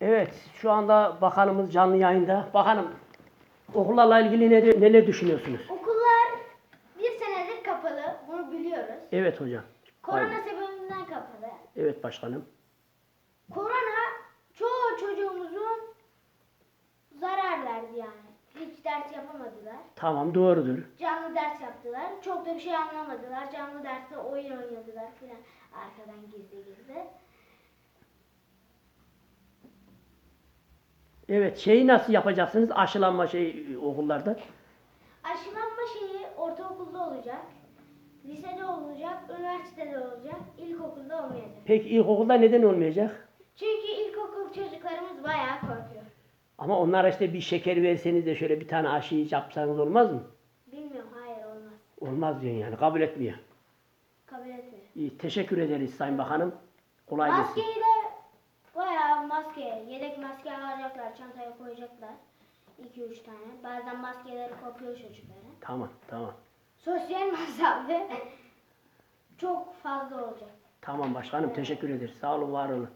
Evet, şu anda bakanımız canlı yayında. Bakanım, okullarla ilgili ne, neler düşünüyorsunuz? Okullar bir senedir kapalı. Bunu biliyoruz. Evet hocam. Korona Aynen. sebebinden kapalı. Evet başkanım. Korona çoğu çocuğumuzun zarar verdi yani. Hiç ders yapamadılar. Tamam doğrudur. Canlı ders yaptılar. Çok da bir şey anlamadılar. Canlı derste oyun oynadılar filan. Arkadan gizli gizli. Evet, şeyi nasıl yapacaksınız? Aşılanma şey okullarda. Aşılanma şeyi ortaokulda olacak. Lisede olacak, üniversitede olacak, ilkokulda olmayacak. Peki ilkokulda neden olmayacak? Çünkü ilkokul çocuklarımız bayağı korkuyor. Ama onlara işte bir şeker verseniz de şöyle bir tane aşıyı yapsanız olmaz mı? Bilmiyorum, hayır olmaz. Olmaz diyorsun yani, kabul etmiyor. Kabul etmiyor. İyi, teşekkür ederiz Sayın Bakanım. Kolay gelsin. Maskeyi de bayağı maske, yedek maske alacaklar, çantaya koyacaklar. 2-3 tane. Bazen maskeleri kopuyor çocukların. Tamam, tamam. Sosyal mesafe çok fazla olacak. Tamam başkanım, teşekkür ederiz. Sağ olun, var olun.